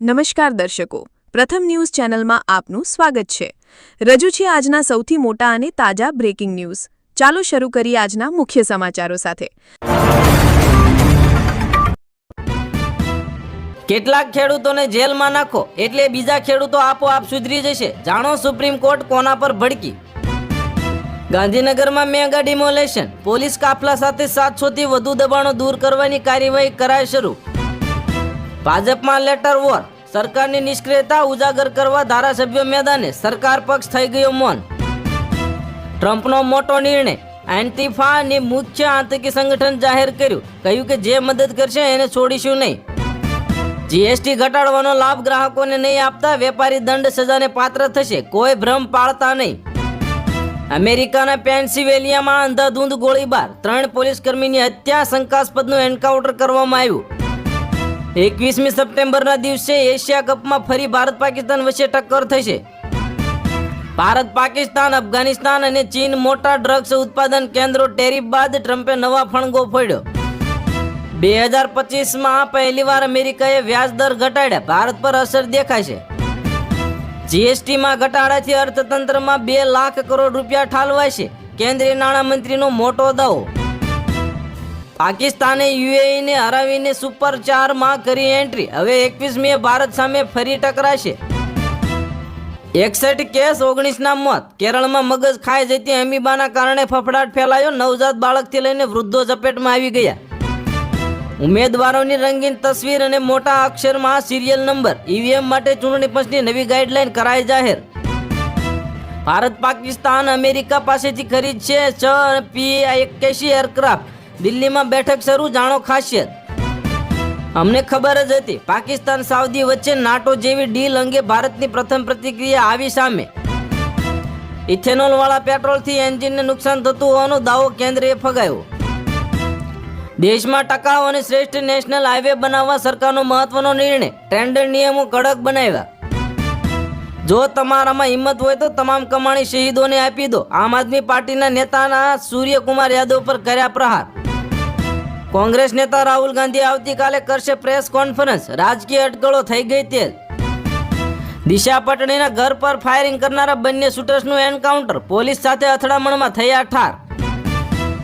નમસ્કાર દર્શકો. પ્રથમ ન્યૂઝ ચેનલમાં આપનું સ્વાગત છે. રજૂ છે આજના સૌથી મોટા અને તાજા બ્રેકિંગ ન્યૂઝ ચાલો શરૂ કરીએ આજના મુખ્ય સમાચારો સાથે. કેટલાક ખેડૂતોને જેલમાં નાખો એટલે બીજા ખેડૂતો આપોઆપ સુધરી જશે. જાણો સુપ્રીમ કોર્ટ કોના પર ભડકી? ગાંધીનગરમાં મેગા ડિમોલેશન. પોલીસ કાફલા સાથે સાતસોથી વધુ દબાણો દૂર કરવાની કાર્યવાહી કરાય શરૂ. ભાજપમાં લેટર વોર સરકારની નિષ્ક્રિયતા ઉજાગર કરવા ધારાસભ્ય મેદાને સરકાર પક્ષ થઈ ગયો મૌન. ટ્રમ્પનો મોટો નિર્ણય એન્ટિફાની મુખ્ય આતંકી સંગઠન જાહેર કર્યું. કહ્યું કે જે મદદ કરશે એને છોડીશું નહીં. જીએસટી ઘટાડવાનો લાભ ગ્રાહકોને નહીં આપતા વેપારી દંડ સજાને પાત્ર થશે. કોઈ ભ્રમ પાળતા નહીં. અમેરિકાના પેન્સિવેલિયામાં અંધાધૂંધ ગોળીબાર. ત્રણ પોલીસ કર્મીની હત્યા શંકાસ્પદનું એન્કાઉન્ટર કરવામાં આવ્યું. એકવીસમી સપ્ટેમ્બરના દિવસે એશિયા કપમાં ફરી ભારત પાકિસ્તાન વચ્ચે ટક્કર થશે ભારત પાકિસ્તાન, અફઘાનિસ્તાન અને ચીન મોટા ડ્રગ્સ ઉત્પાદન કેન્દ્રો ટેરિફ બાદ ટ્રમ્પે નવા ફણગો ફોડ્યો. બે હજાર પચીસમાં પહેલીવાર અમેરિકાએ વ્યાજ દર ઘટાડ્યા. ભારત પર અસર દેખાશે જીએસટીમાં ઘટાડાથી અર્થતંત્રમાં બે લાખ કરોડ રૂપિયા ઠાલવાશે કેન્દ્રીય નાણામંત્રીનો મોટો દાવો. પાકિસ્તાને યુએઈને હરાવીને સુપર ચારમાં કરી એન્ટ્રી. હવે એકવીસ મે ભારત સામે ફરી ટકરાશે. એકસઠ કેસ ઓગણીસના મોત. કેરળમાં મગજ ખાઈ જતી અમીબાના કારણે ફફડાટ ફેલાયો. નવજાત બાળકથી લઈને વૃદ્ધો ઝપેટમાં આવી ગયા. ઉમેદવારોની રંગીન તસવીર અને મોટા અક્ષરમાં સિરિયલ નંબર. ઈવીએમ માટે ચૂંટણી પંચની નવી ગાઈડલાઈન કરાઈ જાહેર. ભારત પાકિસ્તાન અમેરિકા પાસેથી ખરીદ છે છ પી એક્યાસી એરક્રાફ્ટ. દિલ્હીમાં બેઠક શરૂ, જાણો ખાસિયત. અમને ખબર જ હતી, પાકિસ્તાન સાઉદી વચ્ચે નાટો જેવી ડીલ અંગે ભારતની પ્રથમ પ્રતિક્રિયા આવી સામે. ઇથેનોલ વાળા પેટ્રોલથી એન્જિનને નુકસાન થતું હોવાનો દાવો કેન્દ્રએ ફગાવ્યો. દેશમાં ટકાઉ અને શ્રેષ્ઠ નેશનલ હાઈવે બનાવવા સરકારનો મહત્વનો નિર્ણય, ટેન્ડર નિયમો કડક બનાવ્યા. જો તમારામાં હિંમત હોય તો તમામ કમાણી શહીદોને આપી દો. આમ આદમી પાર્ટીના નેતાના સૂર્યકુમાર યાદવ પર કર્યા પ્રહાર. કોંગ્રેસ નેતા રાહુલ ગાંધી આવતીકાલે કરશે પ્રેસ કોન્ફરન્સ. રાજકીય અટકળો થઈ ગઈ તે દિશા પટણીના ઘર પર ફાયરિંગ કરનારા બંને શૂટર્સનું એન્કાઉન્ટર. પોલીસ સાથે અથડામણમાં થયા ઠાર.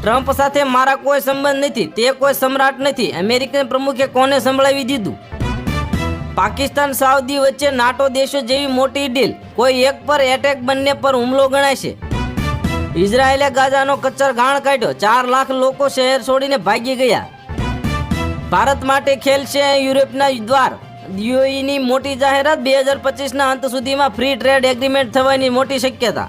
ટ્રમ્પ સાથે મારા કોઈ સંબંધ નથી, તે કોઈ સમ્રાટ નથી. અમેરિકન પ્રમુખે કોને સંભળાવી દીધું? પાકિસ્તાન સાઉદી વચ્ચે નાટો દેશો જેવી મોટી ડીલ. કોઈ એક પર એટેક બંને પર હુમલો ગણાશે ઇઝરાયેલે ગાઝાનો કચ્ચર ઘાણ કાઢ્યો. ચાર લાખ લોકો શહેર છોડીને ભાગી ગયા. ભારત માટે ખેલશે યુરોપના દ્વાર. યુએઈની મોટી જાહેરાત બે હજાર પચીસના અંત સુધીમાં ફ્રી ટ્રેડ એગ્રીમેન્ટ થવાની મોટી શક્યતા.